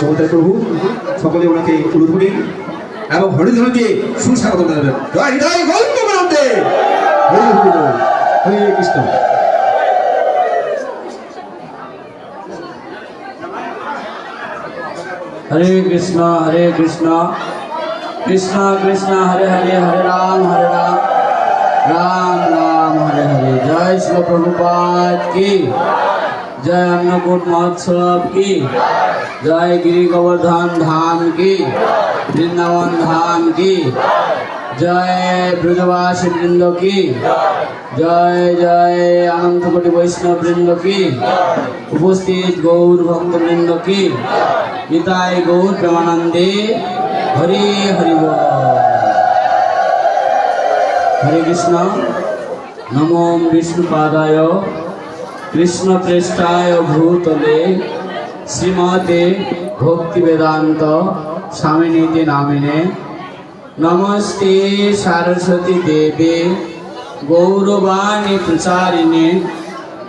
সমতায় প্রভু, সকলে ওনাকে উলুধুনিন এবং হরিধুনি দিয়ে সুস্বাগত জানাবেন। জয় হৃদয়, গৌরব মানন্দে হরে কৃষ্ণ। হরে কৃষ্ণ হরে কৃষ্ণ। কৃষ্ণ কৃষ্ণ, হরে হরে হরে রাম হরে রাম। রাম রাম, হরে হরে। জয় শ্রী প্রভুপাদ কি? জয় অন্নকূট মহোৎসব কি? জয় গিরি গোবর্ধন ধাম কি? বৃন্দাবন ধাম কি? জয় ব্রজবাসী বৃন্দ কি? জয় জয় আনন্তকোটি বৈষ্ণব বৃন্দ কি? উপস্থিত গৌর ভক্ত বৃন্দ কি? গীতায় গৌর প্রেমানন্দে হরি হরি হরে কৃষ্ণ। নমো বিষ্ণুপাদায় কৃষ্ণ প্রেষ্ঠায় ভূতলে শ্রীমতে ভক্তি বেদান্ত স্বামিনীতি নামিনে নমস্তে সারস্বতী দেবে গৌরবাণী প্রচারিণে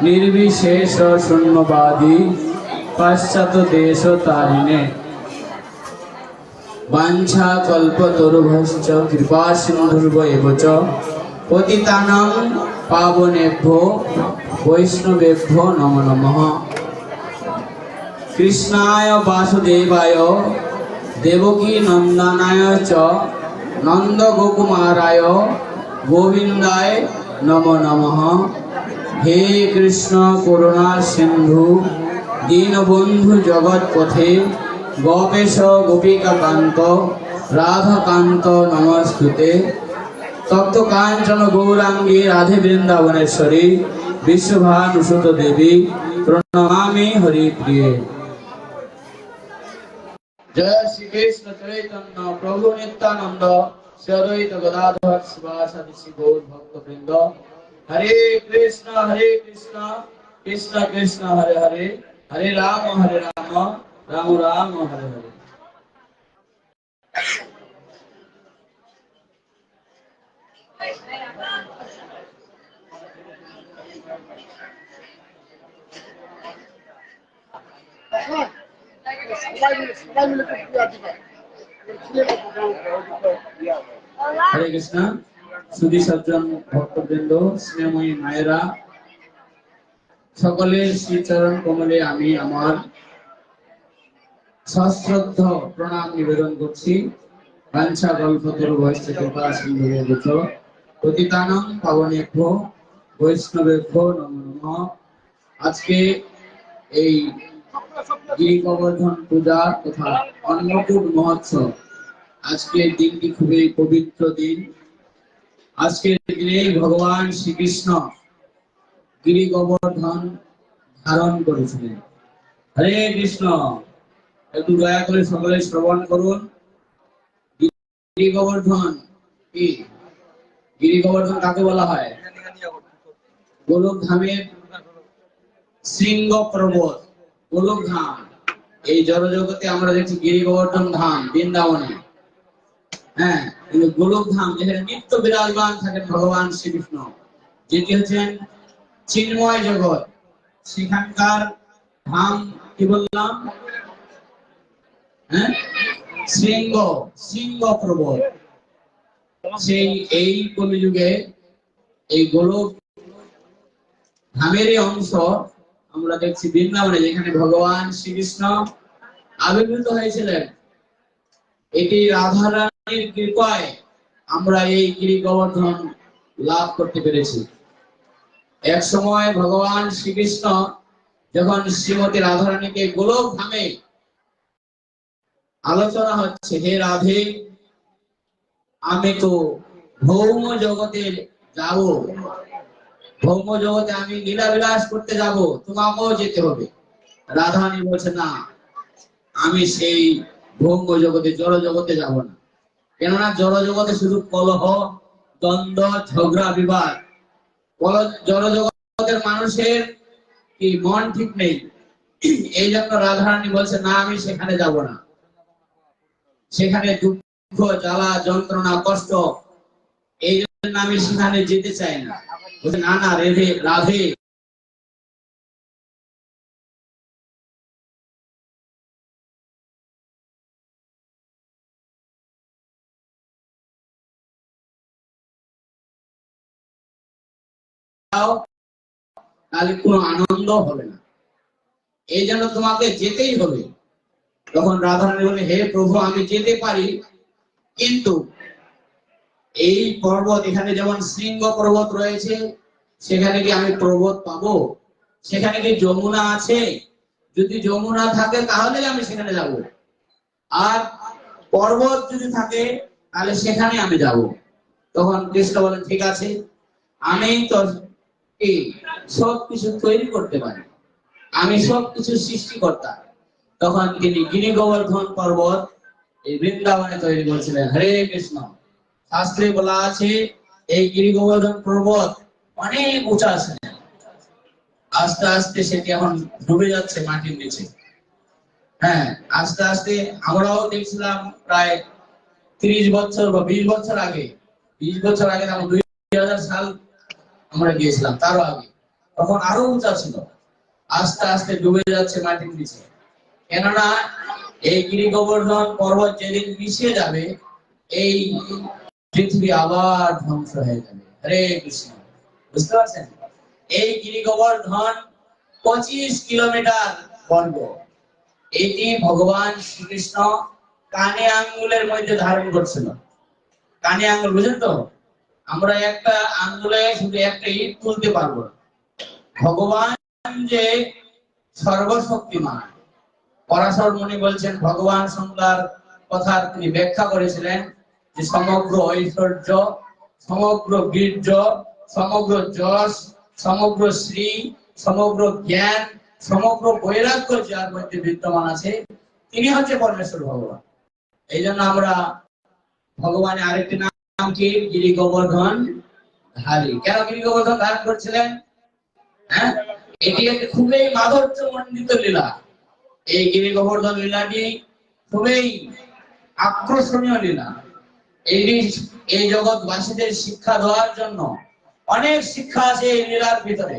নির্বিশেষ শূন্যবাদী পাশ্চাত্য দেশ তারিণে বাঞ্ছা কল্পতরুভশ্চ কৃপা সিন্ধুর্ব এব চ পতিতানাং পাবনেভ্যো, বৈষ্ণবেভ্যো নম নমঃ। কৃষ্ণায় বাসুদেবায়, দেবকী নন্দনায় চ নন্দ গোকুমারায় গোবিন্দায় নম নমঃ। হে কৃষ্ণ করুণা সিন্ধু, দীনবন্ধু জগৎপথে, গোপেশ গোপিকাকান্ত, রাধাকান্ত নমস্তুতে। তপ্ত কাঞ্চন গৌরাঙ্গী রাধে বৃন্দাবনেশ্বরী বিশ্বভানুসুত দেবী প্রণমামি হরি প্রিয়ে জয় শ্রী কৃষ্ণ চৈতন্য প্রভু নিত্যানন্দ সদৈত গদাধর শিবাসাদি শ্রী গৌর ভক্ত বৃন্দ হরে কৃষ্ণ হরে কৃষ্ণ কৃষ্ণ কৃষ্ণ হরে হরে হরে রাম হরে রাম রাম রাম হরে হরে কৃষ্ণ, সুধী সজ্জন, ভক্তবৃন্দ, স্নেহময়ী মায়েরা সকলের শ্রীচরণ কমলে আমি আমার সশ্রদ্ধ প্রণাম নিবেদন করছি। বাঞ্ছা গল্পতরু বয়স কৃপা সিন্ধু বুঝ পতিতানং পাবনেভ্য বৈষ্ণবেভ্য নম নমঃ। আজকে এই গিরি গোবর্ধন পূজা তথা অন্নকূট মহোৎসব। আজকের দিনটি খুবই পবিত্র দিন। আজকের দিনে ভগবান শ্রীকৃষ্ণ ধারণ করেছিলেন। হরে কৃষ্ণ, একটু দয়া করে সকলে শ্রবণ করুন। গিরি গোবর্ধন কি? গিরি গোবর্ধন কাকে বলা হয়? গোলক ধামের শৃঙ্গ পর্বত গোলক ধাম এই জড়জগতে আমরা দেখছি গিরি গোবর্ধন ধাম, বৃন্দাবনে। হ্যাঁ কিন্তু গোলক ধাম যেখানে নিত্য বিরাজমান থাকেন ভগবান শ্রীকৃষ্ণ। যেটি হচ্ছেন চিন্ময় জগৎ। সেখানকার ধাম কি বললাম? হ্যাঁ? শৃঙ্গ শৃঙ্গ প্রবল। সেই এই কলিযুগে এই গোলক ধামেরই অংশ আমরা দেখছি বৃন্দাবনে যেখানে ভগবান শ্রীকৃষ্ণ আবির্ভূত হয়েছিলেন, এটি রাধারানীর কৃপায় আমরা এই গিরি গোবর্ধন লাভ করতে পেরেছি। এক সময় ভগবান শ্রীকৃষ্ণ যখন শ্রীমতী রাধারানীকে গোলক ধামে আলোচনা হচ্ছে, হে রাধে, আমি তো ভৌম জগতে যাব ভৌম জগতে আমি লীলা বিলাস করতে যাব, তোমাকেও যেতে হবে। রাধারানী বলছে, না, আমি সেই ভৌম জগতে জড় জগতে যাব না। কেননা জড় জগতে শুধু কলহ, দ্বন্দ্ব, ঝগড়া, বিবাদ। জড় জগতের মানুষের কি মন ঠিক নেই। এই জন্য রাধারানী বলছে, না, আমি সেখানে যাব না। সেখানে দুঃখ, জ্বালা, যন্ত্রণা, কষ্ট, এই জন্য আমি সেখানে যেতে চাই না। বলছে, না না, রেধে, রাধে। তাহলে কোনো আনন্দ হবে না। এই জন্য তোমাকে যেতেই হবে। তখন রাধারানী বলে হে প্রভু, আমি যেতে পারি, কিন্তু এই পর্বত, এখানে যেমন শৃঙ্গ পর্বত রয়েছে, সেখানে কি আমি পর্বত পাবো? সেখানে কি যমুনা আছে? যদি যমুনা থাকে তাহলে আমি সেখানে যাব। আর পর্বত যদি থাকে, তাহলে সেখানে আমি যাব। তখন কৃষ্ণ বলেন, ঠিক আছে, আমি তো সব কিছু তৈরি করতে পারি। আমি সব কিছু সৃষ্টিকর্তা। তখন তিনি গিরি গোবর্ধন পর্বত এই বৃন্দাবনে তৈরি করেছিলেন। হরে কৃষ্ণ। শাস্ত্রে বলা আছে, এই গিরি গোবর্ধন পর্বত অনেক উঁচা আছে। আস্তে আস্তে সেটি এখন ডুবে যাচ্ছে মাটির নিচে। হ্যাঁ আস্তে আস্তে আমরাও দেখছিলাম প্রায় তিরিশ বছর বা বিশ বছর আগে, বিশ বছর আগে তখন দুই হাজার সাল আমরা গিয়েছিলাম, তারও আগে। তখন আরও উঁচা ছিল। আস্তে আস্তে ডুবে যাচ্ছে মাটির নিচে। কেননা এই গিরি গোবর্ধন পর্বত যেদিন মিশে যাবে, এই পৃথিবী আবার ধ্বংস হয়ে যাবে। হরে কৃষ্ণ। বুঝতে পারছেন? এই গিরি গোবর্ধন পঁচিশ কিলোমিটার বর্গ। এটি ভগবান শ্রীকৃষ্ণ কানে আঙ্গুলের মধ্যে ধারণ করছিল। কানে আঙ্গুল বুঝেন তো? আমরা একটা আঙ্গুলে শুধু একটা ইট তুলতে পারব ভগবান যে সর্বশক্তিমান, পরাশর মুনি বলছেন, ভগবান সংজ্ঞার কথা তিনি ব্যাখ্যা করেছিলেন। যে সমগ্র ঐশ্বর্য, সমগ্র বীর্য, সমগ্র যশ, সমগ্র শ্রী সমগ্র জ্ঞান, সমগ্র বৈরাগ্য যার মধ্যে বিদ্যমান আছে, তিনি হচ্ছে পরমেশ্বর ভগবান। এই জন্য আমরা ভগবানের আরেকটি নাম কি? গিরি গোবর্ধন ধারী। কেন গিরি গোবর্ধন ধারণ করছিলেন? হ্যাঁ? এটি একটি খুবই মাধুর্য মণ্ডিত লীলা। এই গিরি গোবর্ধন লীলাটি খুবই আকর্ষণীয় লীলা। এই জগৎবাসীদের শিক্ষা দেওয়ার জন্য অনেক শিক্ষা আছে এই লীলার ভিতরে।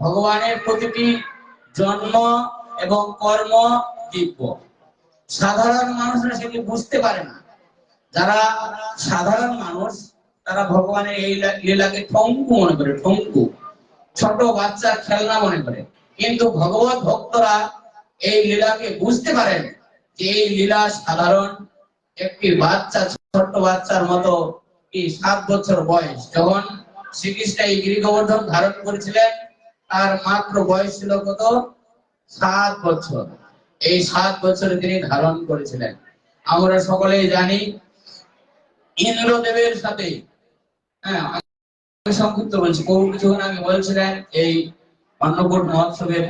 ভগবানের প্রতিটি জন্ম এবং কর্ম দিব্য। সাধারণ মানুষরা সেটি বুঝতে পারে না। যারা সাধারণ মানুষ, তারা ভগবানের এই লীলাকে ঠঙ্কু মনে করে, ঠঙ্কু। ছোট বাচ্চার খেলনা মনে করে। কিন্তু ভগবত ভক্তরা এই লীলাকে বুঝতে পারেন যে এই লীলা সাধারণ একটি বাচ্চা ছোট্ট বাচ্চার মতো কি সাত বছর বয়স। যখন শ্রীকৃষ্ণ এই গিরি গোবর্ধন ধারণ করেছিলেন, তার মাত্র বয়স ছিল কত? সাত বছর। এই সাত বছরে তিনি ধারণ করেছিলেন। আমরা সকলেই জানি, ইন্দ্রদেবের সাথে হ্যাঁ সংক্ষিপ্ত বলছি। বহু কিছুক্ষণ আগে বলছিলেন এই অন্নকূট মহোৎসবের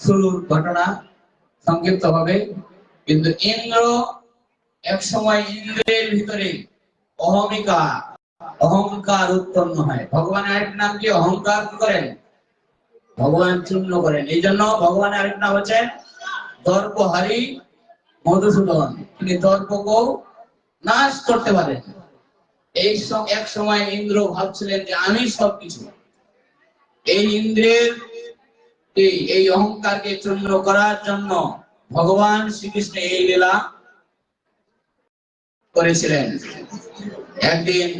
শুরুর ঘটনা সংক্ষিপ্ত হবে কিন্তু ইন্দ্র এক ইন্দ্রের ভিতরে অহমিকা অহংকার উৎপন্ন হয়। আরেক নাম কি অহংকার করেন, ভগবান চূর্ণ করেন। এই জন্য আরেক নাম হচ্ছে মধুসূদন। তিনি নাশ করতে পারেন। এই এক সময় ইন্দ্র ভাবছিলেন যে আমি সবকিছু। এই ইন্দ্রের এই এই অহংকারকে চূর্ণ করার জন্য ভগবান শ্রীকৃষ্ণ এই লীলা করেছিলেন। একদিন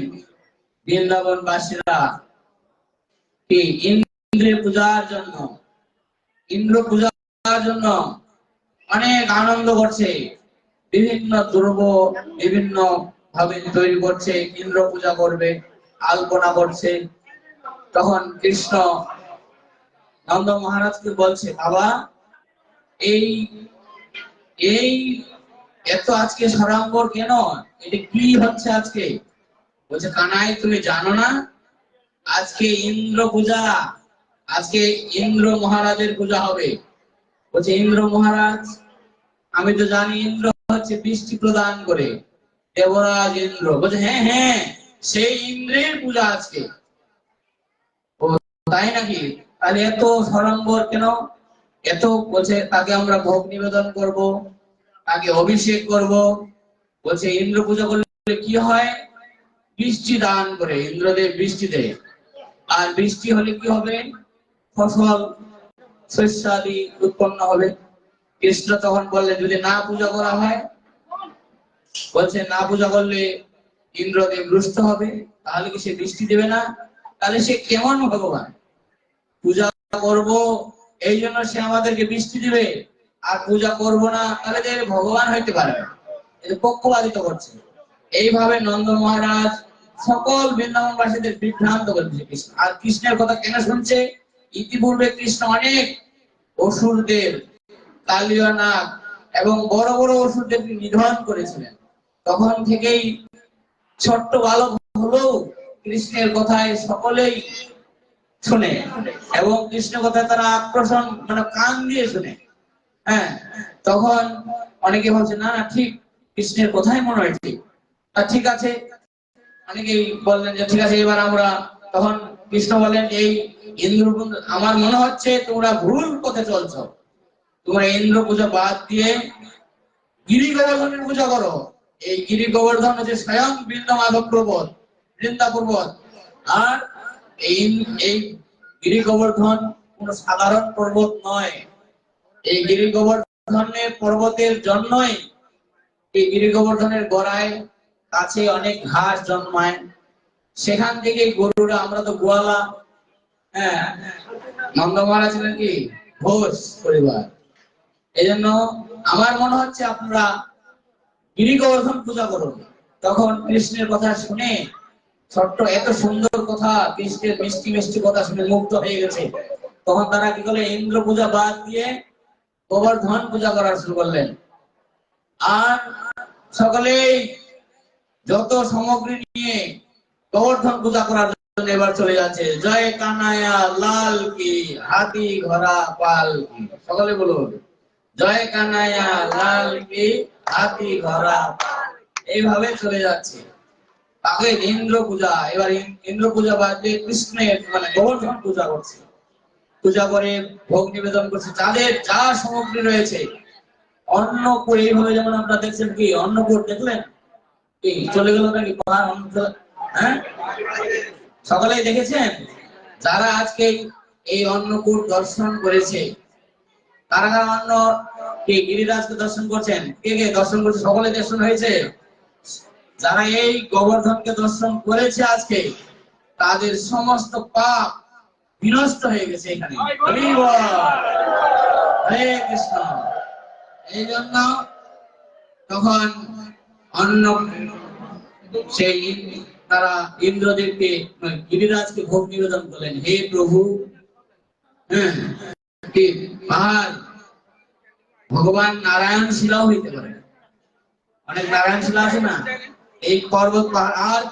বৃন্দাবন বাসীরা কি ইন্দ্রের পূজার জন্য, ইন্দ্র পূজার জন্য অনেক আনন্দ করছে, বিভিন্ন দ্রব্য বিভিন্ন ভাবে তৈরি করছে, ইন্দ্র পূজা করবে, আলপনা করছে। তখন কৃষ্ণ নন্দ মহারাজকে বলছে, বাবা, এই এই এত আজকে কেন? এটা কি হচ্ছে আজকে? বলছে, কানাই, তুমি জানো না? আজকে ইন্দ্র পূজা। আজকে ইন্দ্র মহারাজের পূজা হবে। বলছে, ইন্দ্র মহারাজ, আমি তো জানি ইন্দ্র হচ্ছে বৃষ্টি প্রদান করে। দেবরাজ ইন্দ্র। বলছে হ্যাঁ হ্যাঁ সেই ইন্দ্রের পূজা আজকে। ও, তাই নাকি? তাহলে এত সরম্বর কেন? এত, বলছে, তাকে আমরা ভোগ নিবেদন করব। তাকে অভিষেক করব। বলছে, ইন্দ্র পূজা করলে কি হয়? বৃষ্টি দান করে, ইন্দ্রদেব বৃষ্টি দেয়। আর বৃষ্টি হলে কি হবে? ফসল শস্যাদি উৎপন্ন হবে। কৃষ্ণ তখন বললেন যদি না পূজা করা হয়, বলছে, না পূজা করলে ইন্দ্রদেব রুষ্ট হবে, তাহলে কি সে বৃষ্টি দেবে না? তাহলে সে কেমন ভগবান? পূজা করব, এই জন্য সে আমাদেরকে বৃষ্টি দিবে। আর পূজা করব না, তাহলে যে ভগবান হইতে পারে এটা পক্ষপাতিত করছে। এইভাবে নন্দ মহারাজ সকল বৃন্দাবনবাসীদের বিভ্রান্ত করেছে কৃষ্ণ। আর কৃষ্ণের কথা কেন শুনছে? ইতিপূর্বে কৃষ্ণ অনেক অসুরদের কালীয় নাগ এবং বড় বড় অসুরদের নিধন করেছিলেন। তখন থেকেই ছোট্ট বালক হলেও কৃষ্ণের কথায় সকলেই শুনে এবং কৃষ্ণ কথায় তারা আকর্ষণ মানে কান দিয়ে শুনে। হ্যাঁ তখন অনেকে ভাবছে না না, ঠিক, কৃষ্ণের কথাই মনে হয় ঠিক। ঠিক আছে। অনেকেই বললেন যে, ঠিক আছে, এবার আমরা তখন কৃষ্ণ বলেন এই ইন্দ্র আমার মনে হচ্ছে তোমরা ভুল পথে চলছো। তোমরা ইন্দ্র পূজা বাদ দিয়ে গিরি গোবর্ধনের পূজা করো। এই গিরি গোবর্ধন হচ্ছে স্বয়ং বৃন্দামাধব পর্বত বৃন্দা পর্বত আর এই গিরি গোবর্ধন কোন সাধারণ পর্বত নয়। এই গিরি গোবর্ধনের পর্বতের জন্যই এই গিরি গোবর্ধনের গোড়ায় কাছে অনেক ঘাস জন্মায়। সেখান থেকে গরুরা, আমরা তো গোয়ালা হ্যাঁ নন্দ মহারাজ ছিলেন কি? ঘোষ পরিবার। এই জন্য আমার মনে হচ্ছে আপনারা গিরি গোবর্ধন পূজা করুন। তখন কৃষ্ণের কথা শুনে ছোট্ট এত সুন্দর কথা, কৃষ্ণের মিষ্টি মিষ্টি কথা শুনে মুগ্ধ হয়ে গেছে। তখন তারা কি করলেন ইন্দ্র পূজা বাদ দিয়ে গোবর্ধন পূজা করা শুরু করলেন। আর সকলেই যত সামগ্রী নিয়ে গোবর্ধন পূজা করার জন্য এবার চলে যাচ্ছে। জয় কানায়া লাল কি, হাতি, ঘোড়া, পাল কি। সকলে বলুন। জয় কানায়া লাল কি, হাতি, ঘোড়া, পাল। এইভাবে চলে যাচ্ছে। আগে ইন্দ্র পূজা, এবার ইন্দ্র পূজা বাদ দিয়ে কৃষ্ণের মানে গোবর্ধন পূজা করছে। পূজা করে ভোগ নিবেদন করছে। যাদের যা সামগ্রী রয়েছে অন্নপুর এইভাবে যেমন আপনারা দেখছেন কি অন্নপুর দেখলেন? কি চলে গেল নাকি? পাহাড় অন্নপুর হ্যাঁ? সকলেই দেখেছেন? যারা আজকে এই অন্নকূট দর্শন করেছে তারা কারা অন্য কে গিরিরাজকে দর্শন করছেন? কে কে দর্শন করছে? সকলে দর্শন হয়েছে? যারা এই গোবর্ধনকে দর্শন করেছে আজকে, তাদের সমস্ত পাপ বিনষ্ট হয়ে গেছে এখানে। হরে কৃষ্ণ। এই জন্য তখন অন্য সেই তারা ইন্দ্রদেবকে গিরিরাজকে ভোগ নিবেদন করলেন হে প্রভু হ্যাঁ পাহাড়। ভগবান নারায়ণ শিলাও হইতে পারে। অনেক নারায়ণ শিলা আছে না? এই পর্বত পাহাড় আর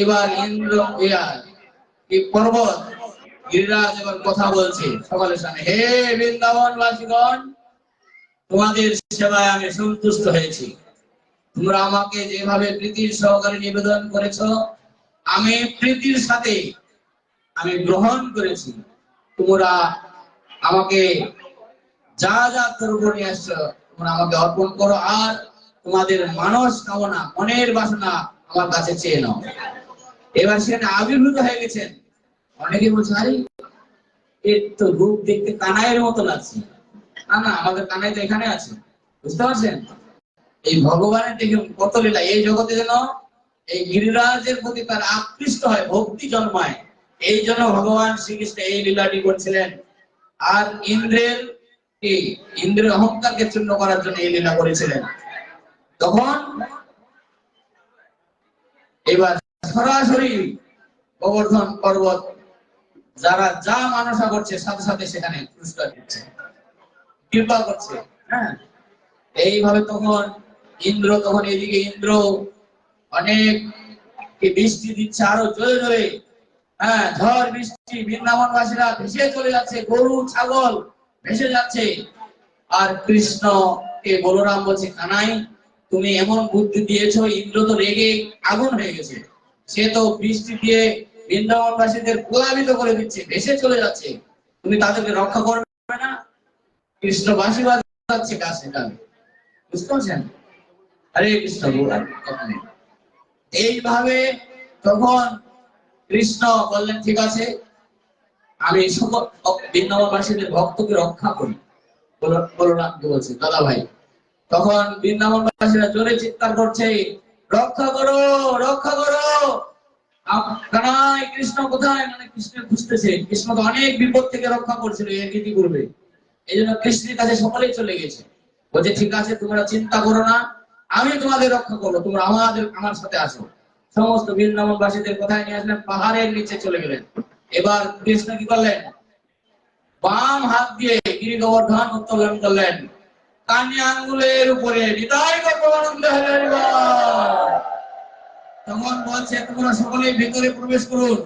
এবার ইন্দ্র পর্বত গিরিরাজ কথা বলছে সকলের সামনে। হে বৃন্দাবন বাসীগণ, তোমাদের সেবায় আমি সন্তুষ্ট হয়েছি। তোমরা আমাকে যেভাবে প্রীতির সহকারে নিবেদন করেছ, আমি প্রীতির সাথে আমি গ্রহণ করেছি। তোমরা আমাকে যা যা দ্রব্য আসছো, তোমরা আমাকে অর্পণ করো আর তোমাদের মানস কামনা, মনের বাসনা আমার কাছে চেয়ে নাও। এবার সেখানে আবির্ভূত হয়ে গেছেন। অনেকে বলছে, আরে, এর তো রূপ দেখতে কানাইয়ের মতো লাগছে না না, আমাদের কানাই তো এখানে আছে। বুঝতে পারছেন? এই ভগবানের দেখে কত লীলা, এই জগতে যেন এই গিরিরাজের প্রতি তার আকৃষ্ট হয়, ভক্তি জন্মায়, এই জন্য ভগবান শ্রীকৃষ্ণ এই লীলাটি করছিলেন। আর ইন্দ্রের কি? ইন্দ্রের অহংকারকে চূর্ণ করার জন্য এই লীলা করেছিলেন। তখন এবার সরাসরি গোবর্ধন পর্বত যারা যা মানসা করছে, সাথে সাথে সেখানে পুরস্কার দিচ্ছে। কৃপা করছে হ্যাঁ? এইভাবে তখন ইন্দ্র, তখন এদিকে ইন্দ্র অনেক বৃষ্টি দিচ্ছে আরও জোরে জোরে। হ্যাঁ ঝড়, বৃষ্টি, বৃন্দাবনবাসীরা ভেসে চলে যাচ্ছে, গরু, ছাগল ভেসে যাচ্ছে। আর কৃষ্ণ কে বলরাম বলছে, কানাই, তুমি এমন বুদ্ধি দিয়েছ, ইন্দ্র তো রেগে আগুন হয়ে গেছে। সে তো বৃষ্টি দিয়ে বৃন্দাবনবাসীদের প্লাবিত করে দিচ্ছে, ভেসে চলে যাচ্ছে। তুমি তাদেরকে রক্ষা করবে না। কৃষ্ণ বাসী বাজাচ্ছে কাছে। কানে বুঝতে পারছেন? হরে কৃষ্ণ এইভাবে তখন কৃষ্ণ বললেন, ঠিক আছে, আমি বৃন্দাবনবাসীদের ভক্তকে রক্ষা করি। বলছে দাদা ভাই, তখন বৃন্দাবনবাসীরা জোরে চিৎকার করছে, রক্ষা করো রক্ষা করো! কৃষ্ণ কোথায়? মানে কৃষ্ণ খুঁজতেছে। কৃষ্ণ তো অনেক বিপদ থেকে রক্ষা করছিল এর গীতি করবে? এই জন্য কৃষ্ণের কাছে সকলেই চলে গেছে। বলছে, ঠিক আছে, তোমরা চিন্তা করো না। আমি তোমাদের রক্ষা করব। তোমরা আমাদের, আমার সাথে আসো। সমস্ত বৃন্দাবনবাসীদের কোথায় নিয়ে আসলেন, পাহাড়ের নিচে চলে গেলেন। এবার কৃষ্ণ কি করলেন? বাম হাত দিয়ে গিরি গোবর্ধন উত্তোলন করলেন। কানে আঙ্গুলের উপরে হৃদয় গর্ভানন্দ হলেন তখন বলছে, তোমরা সকলেই ভিতরে প্রবেশ করুন।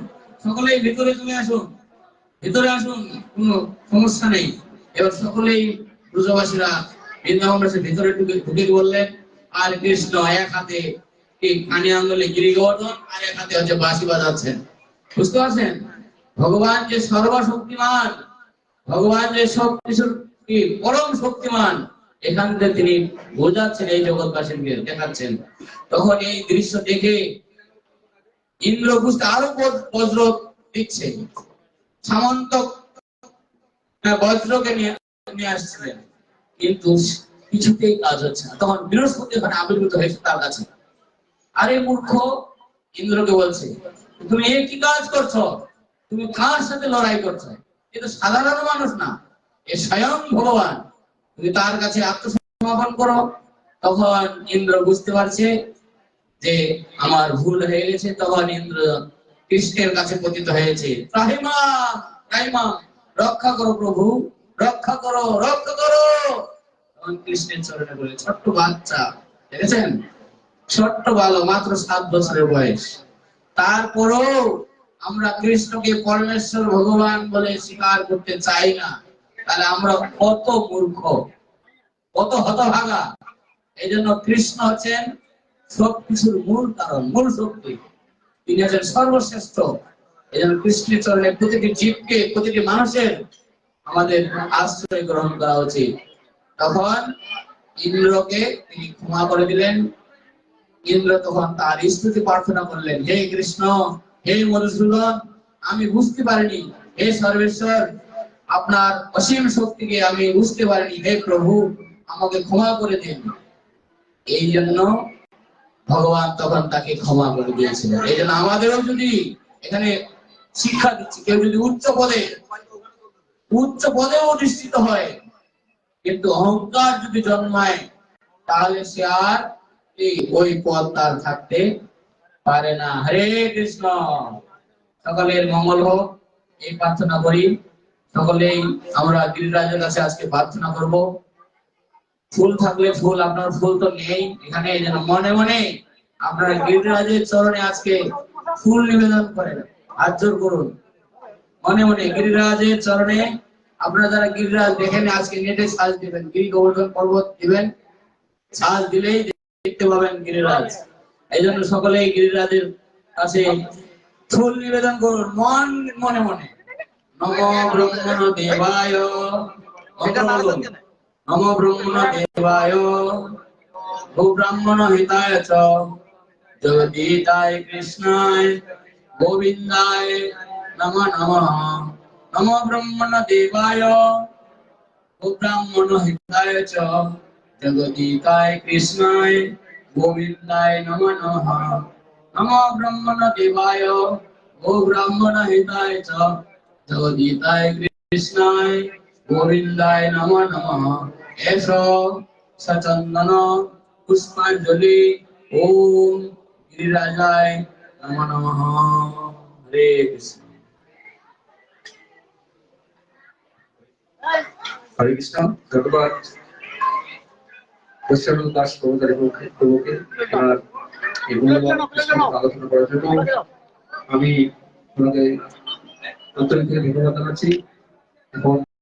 সকলেই ভিতরে চলে আসুন। ভিতরে আসুন, কোনো সমস্যা নেই। এবার সকলেই ব্রজবাসীরা বৃন্দাবনবাসী ভিতরে ঢুকে ঢুকে বললেন, আর কৃষ্ণ এক হাতে কানে আঙ্গুলে গিরি আর এক হাতে হচ্ছে বাঁশি বাজাচ্ছেন। বুঝতে পারছেন? ভগবান যে সর্বশক্তিমান, ভগবান যে সব কিছুর পরম শক্তিমান এখান থেকে তিনি বোঝাচ্ছেন, এই জগৎবাসীকে দেখাচ্ছেন। তখন এই দৃশ্য দেখে ইন্দ্র বুঝতে আরও বজ্র দিচ্ছে। সামন্ত বজ্রকে নিয়ে আসছিলেন। কিন্তু কিছুতেই কাজ হচ্ছে না। তখন বৃহস্পতি ওখানে আবির্ভূত হয়েছে তার কাছে। আরে মূর্খ, ইন্দ্রকে বলছে, তুমি এ কি কাজ করছ? তুমি কার সাথে লড়াই করছ? এ তো সাধারণ মানুষ না। এ স্বয়ং ভগবান। তুমি তার কাছে আত্মসমর্পণ করো। তখন ইন্দ্র বুঝতে পারছে যে আমার ভুল হয়ে গেছে। তখন ইন্দ্র কৃষ্ণের কাছে পতিত হয়েছে। রক্ষা করো প্রভু, রক্ষা করো রক্ষা করো। তখন কৃষ্ণের চরণে বলে, ছোট্ট বাচ্চা, দেখেছেন? ছোট্ট বালক, মাত্র সাত বছরের বয়স। তারপরও আমরা কৃষ্ণকে পরমেশ্বর ভগবান বলে স্বীকার করতে চাই না। তাহলে আমরা কত মূর্খ, কত হতভাগা। এই জন্য কৃষ্ণ হচ্ছেন সবকিছুর মূল কারণ, মূল শক্তি। তিনি হচ্ছেন সর্বশ্রেষ্ঠ। এই জন্য কৃষ্ণের চরণে প্রতিটি জীবকে, প্রতিটি মানুষের আমাদের আশ্রয় গ্রহণ করা উচিত। তখন ইন্দ্রকে তিনি ক্ষমা করে দিলেন। ইন্দ্র তখন তার স্তুতি প্রার্থনা করলেন, হে কৃষ্ণ, হে মধুসূদন, আমি বুঝতে পারিনি। হে সর্বেশ্বর আপনার অসীম শক্তিকে আমি বুঝতে পারিনি। হে প্রভু, আমাকে ক্ষমা করে দিন। এই জন্য ভগবান তখন তাকে ক্ষমা করে দিয়েছিলেন। এই জন্য আমাদেরও যদি এখানে শিক্ষা দিচ্ছি, কেউ যদি উচ্চ পদে, উচ্চ পদেও অধিষ্ঠিত হয়, কিন্তু অহংকার যদি জন্মায়, তাহলে সে আর ওই পদ তার থাকতে পারে না। হরে কৃষ্ণ। সকলের মঙ্গল হোক। এই প্রার্থনা করি। সকলেই আমরা গিরিরাজের কাছে আজকে প্রার্থনা করব। ফুল থাকলে ফুল, আপনার ফুল তো নেই এখানে যেন মনে মনে আপনারা গিরিরাজের চরণে আজকে ফুল নিবেদন করেন হাত জোর করুন। মনে মনে গিরিরাজের চরণে আপনারা যারা গিরিরাজ দেখেন, আজকে নেটে সাজ দিবেন, গিরি গোবর্ধন পর্বত দিবেন, সাজ দিলেই দেখতে পাবেন গিরিরাজ। এই জন্য সকলেই গিরিরাজের কাছে ফুল নিবেদন করুন, মন মনে মনে। নম ব্রহ্মণ দেবায়। নম ব্রহ্মণ দেবায় গো ব্রাহ্মণ হিতায় চ। জগদীতায় কৃষ্ণায় গোবিন্দায় নম নম। নম ব্রহ্মণ দেবায় গো ব্রাহ্মণ হিতায় চ। জগদীতায় কৃষ্ণায় গোবিন্দায় নম নম। নম ব্রহ্মণ দেবায় গো ব্রাহ্মণ হিতায় চ। জগদীতায় কৃষ্ণায় গোবিন্দায় নম নম এস সচন্দন পুষ্পাঞ্জলি ওম গিরিরাজায় নম নম হরে কৃষ্ণ হরে কৃষ্ণ ধন্যবাদ বৈষ্ণব দাস প্রভুতারি প্রভুকে আর এই মূল্যবান কৃষ্ণ আলোচনা করার জন্য আমি ওনাদের আন্তরিক থেকে ধন্যবাদ জানাচ্ছি এখন